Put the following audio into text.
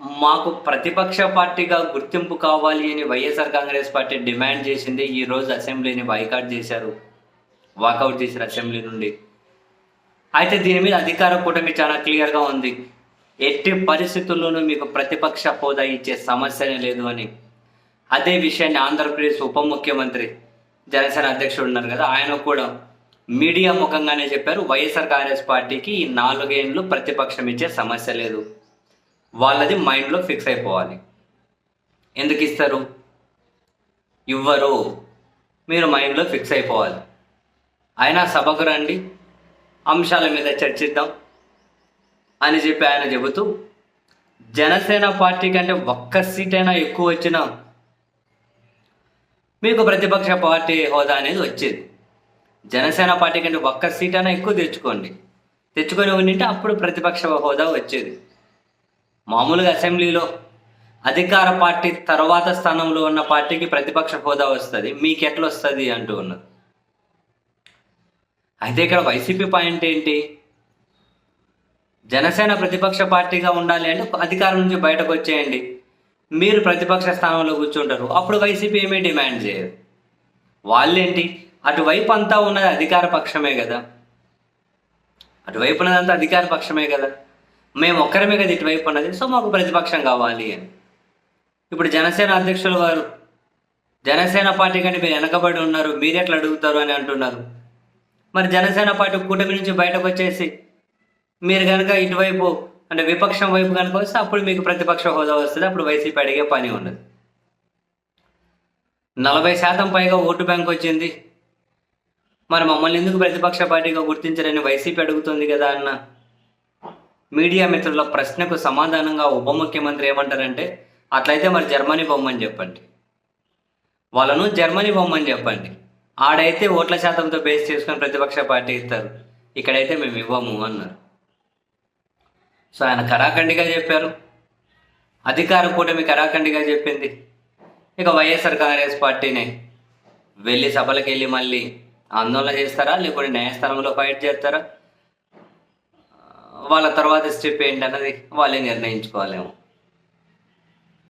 మాకు ప్రతిపక్ష పార్టీగా గుర్తింపు కావాలి అని వైఎస్ఆర్ కాంగ్రెస్ పార్టీ డిమాండ్ చేసింది. ఈ రోజు అసెంబ్లీని బైకాట్ చేశారు. వాకౌట్ చేశారు అసెంబ్లీ నుండి. అయితే దీని మీద అధికార కూటమి చాలా క్లియర్గా ఉంది. ఎట్టి పరిస్థితుల్లోనూ మీకు ప్రతిపక్ష హోదా ఇచ్చే సమస్యనే లేదు అని. అదే విషయాన్ని ఆంధ్రప్రదేశ్ ఉప ముఖ్యమంత్రి జనసేన అధ్యక్షుడు ఉన్నారు కదా ఆయన కూడా మీడియా ముఖంగానే చెప్పారు. వైఎస్ఆర్ కాంగ్రెస్ పార్టీకి ఈ నాలుగేళ్ళు ప్రతిపక్షం ఇచ్చే సమస్య లేదు. వాళ్ళది మైండ్లో ఫిక్స్ అయిపోవాలి. ఎందుకు ఇస్తారు? ఇవ్వరు. మీరు మైండ్లో ఫిక్స్ అయిపోవాలి. అయినా సభకు రండి. అంశాల మీద చర్చిద్దాం అని చెప్పి ఆయన చెబుతూ జనసేన పార్టీ కంటే ఒక్క సీట్ అయినా ఎక్కువ వచ్చినా మీకు ప్రతిపక్ష పార్టీ హోదా అనేది వచ్చేది. జనసేన పార్టీ కంటే ఒక్క సీట్ అయినా ఎక్కువ తెచ్చుకోండి. తెచ్చుకొని ఉండింటే అప్పుడు ప్రతిపక్ష హోదా వచ్చేది. మామూలుగా అసెంబ్లీలో అధికార పార్టీ తర్వాత స్థానంలో ఉన్న పార్టీకి ప్రతిపక్ష హోదా వస్తుంది. మీకు ఎట్లా వస్తుంది అంటూ ఉన్నది. అయితే ఇక్కడ వైసీపీ పాయింట్ ఏంటి? జనసేన ప్రతిపక్ష పార్టీగా ఉండాలి అంటే అధికారం నుంచి బయటకు వచ్చేయండి మీరు ప్రతిపక్ష స్థానంలో కూర్చుంటారు. అప్పుడు వైసీపీ ఏమీ డిమాండ్ చేయరు వాళ్ళేంటి? అటువైపు అంతా ఉన్నది అధికార పక్షమే కదా. అటువైపు ఉన్నదంతా అధికార పక్షమే కదా. మేము ఒక్కరమే కదా ఇటువైపు ఉన్నది. సో మాకు ప్రతిపక్షం కావాలి అని. ఇప్పుడు జనసేన అధ్యక్షులు వారు జనసేన పార్టీ కంటే మీరు వెనకబడి ఉన్నారు మీరు ఎట్లా అడుగుతారు అని అంటున్నారు. మరి జనసేన పార్టీ కూటమి నుంచి బయటకు వచ్చేసి మీరు కనుక ఇటువైపు అంటే విపక్షం వైపు కనుక వస్తే అప్పుడు మీకు ప్రతిపక్ష హోదా వస్తుంది. అప్పుడు వైసీపీ అడిగే పని ఉండదు. నలభై శాతం పైగా ఓటు బ్యాంక్ వచ్చింది. మరి మమ్మల్ని ఎందుకు ప్రతిపక్ష పార్టీగా గుర్తించరని వైసీపీ అడుగుతుంది కదా అన్న మీడియా మిత్రుల ప్రశ్నకు సమాధానంగా ఉప ముఖ్యమంత్రి ఏమంటారంటే అట్లయితే మరి జర్మనీ బొమ్మని చెప్పండి. వాళ్ళను జర్మనీ బొమ్మని చెప్పండి. ఆడైతే ఓట్ల శాతంతో బేస్ చేసుకొని ప్రతిపక్ష పార్టీ ఇస్తారు. ఇక్కడైతే మేము ఇవ్వము అన్నారు. సో ఆయన కరాఖండిగా చెప్పారు. అధికార కూటమి కరాఖండిగా చెప్పింది. ఇక వైఎస్ఆర్ కాంగ్రెస్ పార్టీని వెళ్ళి సభలకు వెళ్ళి మళ్ళీ ఆందోళన చేస్తారా? లేకుంటే న్యాయస్థానంలో ఫైట్ చేస్తారా? వాళ్ళ తర్వాత స్టెప్ ఏంటన్నది వాళ్ళే నిర్ణయించుకోవాలేమో.